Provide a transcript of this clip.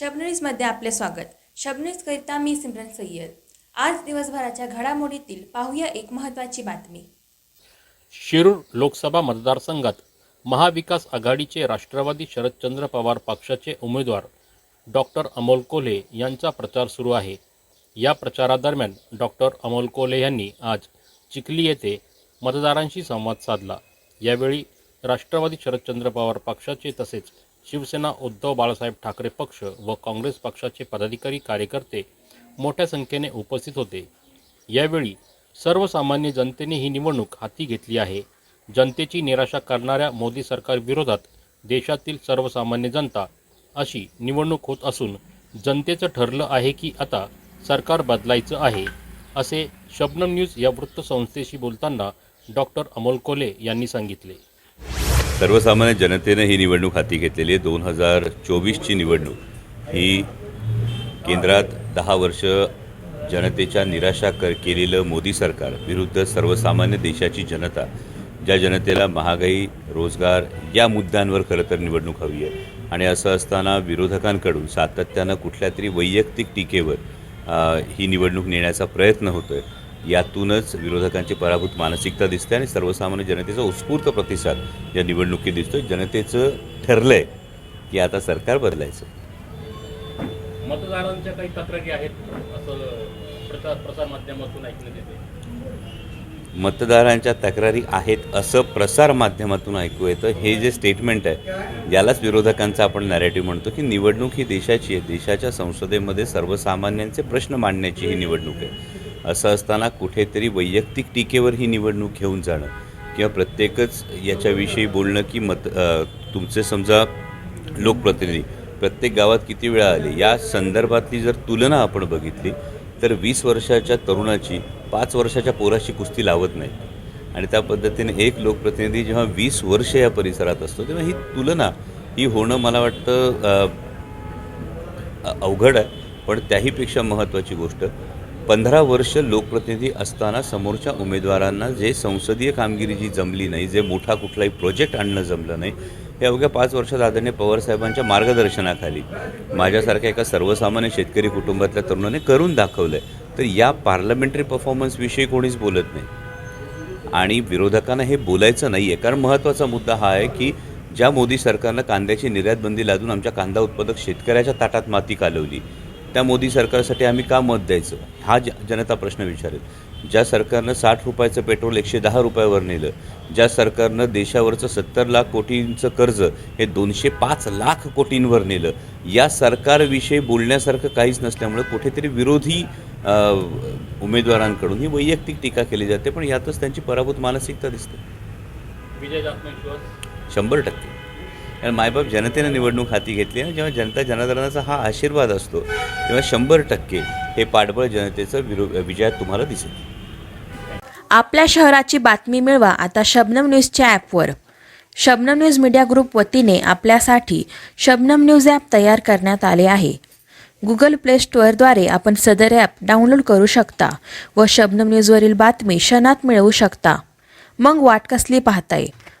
शबनीजमध्ये आपले स्वागत. शबन्यूजकरिता मी सिमरन सय्यद. आज दिवसभराच्या घडामोडीतील पाहूया एक महत्त्वाची बातमी. शिरूर लोकसभा मतदारसंघात महाविकास आघाडीचे राष्ट्रवादी शरदचंद्र पवार पक्षाचे उमेदवार डॉक्टर अमोल कोल्हे यांचा प्रचार सुरू आहे. या प्रचारादरम्यान डॉक्टर अमोल कोल्हे यांनी आज चिखली येथे मतदारांशी संवाद साधला. यावेळी राष्ट्रवादी शरदचंद्र पवार पक्षाचे तसेच शिवसेना उद्धव बाळासाहेब ठाकरे पक्ष व काँग्रेस पक्षाचे पदाधिकारी कार्यकर्ते मोठ्या संख्येने उपस्थित होते. यावेळी सर्वसामान्य जनतेने ही निवडणूक हाती घेतली आहे. जनतेची निराशा करणाऱ्या मोदी सरकारविरोधात देशातील सर्वसामान्य जनता अशी निवडणूक होत असून जनतेचं ठरलं आहे की आता सरकार बदलायचं आहे असे शबनम न्यूज या वृत्तसंस्थेशी बोलताना डॉक्टर अमोल कोले यांनी सांगितले. सर्वसामान्य जनतेनं ही निवडणूक हाती घेतलेली आहे. दोन हजार चोवीसची निवडणूक ही केंद्रात दहा वर्ष जनतेच्या निराशा कर केलेलं मोदी सरकार विरुद्ध सर्वसामान्य देशाची जनता ज्या जनतेला महागाई रोजगार या मुद्द्यांवर खरं तर निवडणूक हवी आहे. आणि असं असताना विरोधकांकडून सातत्यानं कुठल्या तरी वैयक्तिक टीकेवर ही निवडणूक नेण्याचा प्रयत्न होतो आहे यातूनच विरोधकांची पराभूत मानसिकता दिसते आणि सर्वसामान्य जनतेचा उत्स्फूर्त प्रतिसाद या निवडणुकीत दिसतोय. जनतेचं ठरलंय की आता सरकार बदलायचं. मतदारांच्या काही तक्रारी आहेत असं प्रचार प्रसार माध्यमातून ऐकण्यात येते. मतदारांच्या तक्रारी आहेत असं प्रसार माध्यमातून ऐकू येतं. हे जे स्टेटमेंट आहे यालाच विरोधकांचा आपण नॅरेटिव्ह म्हणतो की निवडणूक ही देशाची आहे. देशाच्या संसदेमध्ये सर्वसामान्यांचे प्रश्न मांडण्याची ही निवडणूक आहे. असं असताना कुठेतरी वैयक्तिक टीकेवर ही निवडणूक घेऊन जाणं किंवा प्रत्येकच याच्याविषयी बोलणं की मत तुमचे समजा लोकप्रतिनिधी प्रत्येक गावात किती वेळा आले? या संदर्भातली जर तुलना आपण बघितली तर वीस वर्षाच्या तरुणाची पाच वर्षाच्या पोराशी कुस्ती लावत नाही. आणि त्या पद्धतीने एक लोकप्रतिनिधी जेव्हा वीस वर्ष या परिसरात असतो तेव्हा ही तुलना ही होणं मला वाटतं अवघड आहे. पण त्याहीपेक्षा महत्त्वाची गोष्ट पंधरा वर्ष लोकप्रतिनिधी असताना समोरच्या उमेदवारांना जे संसदीय कामगिरी जी जमली नाही जे मोठा कुठलाही प्रोजेक्ट आणणं जमलं नाही हे अवघ्या पाच वर्षात आदरणीय पवारसाहेबांच्या मार्गदर्शनाखाली माझ्यासारख्या एका सर्वसामान्य शेतकरी कुटुंबातल्या तरुणाने करून दाखवलं आहे तर या पार्लमेंटरी परफॉर्मन्सविषयी कोणीच बोलत नाही. आणि विरोधकांना हे बोलायचं नाही आहे कारण महत्त्वाचा मुद्दा हा आहे की ज्या मोदी सरकारनं कांद्याची निर्यातबंदी लादून आमच्या कांदा उत्पादक शेतकऱ्याच्या ताटात माती कालवली त्या मोदी सरकारसाठी आम्ही का मत द्यायचं? हा ज जनता प्रश्न विचारेल. ज्या सरकारनं साठ रुपयाचं पेट्रोल एकशे दहा रुपयावर नेलं ज्या सरकारनं देशावरचं सत्तर लाख कोटींचं कर्ज हे दोनशे पाच लाख कोटींवर नेलं या सरकारविषयी बोलण्यासारखं काहीच नसल्यामुळं कुठेतरी विरोधी उमेदवारांकडून ही वैयक्तिक टीका केली जाते पण यातच त्यांची पराभूत मानसिकता दिसते. विजय शंभर टक्के. कारण मायबाप जनतेनं निवडणूक हाती घेतली आणि जेव्हा जनता जनार्दनाचा हा आशीर्वाद असतो तेव्हा शंभर टक्के हे पाठबळ जनतेचं विरो विजयात तुम्हाला दिसेल. आपल्या शहराची बातमी मिळवा आता शबनम न्यूजच्या ॲपवर. शबनम न्यूज मीडिया ग्रुप वतीने आपल्यासाठी शबनम न्यूज ॲप तयार करण्यात आले आहे. गुगल प्ले स्टोअरद्वारे आपण सदर ॲप डाउनलोड करू शकता व शबनम न्यूजवरील बातमी क्षणात मिळवू शकता. मग वाट कसली पाहताय?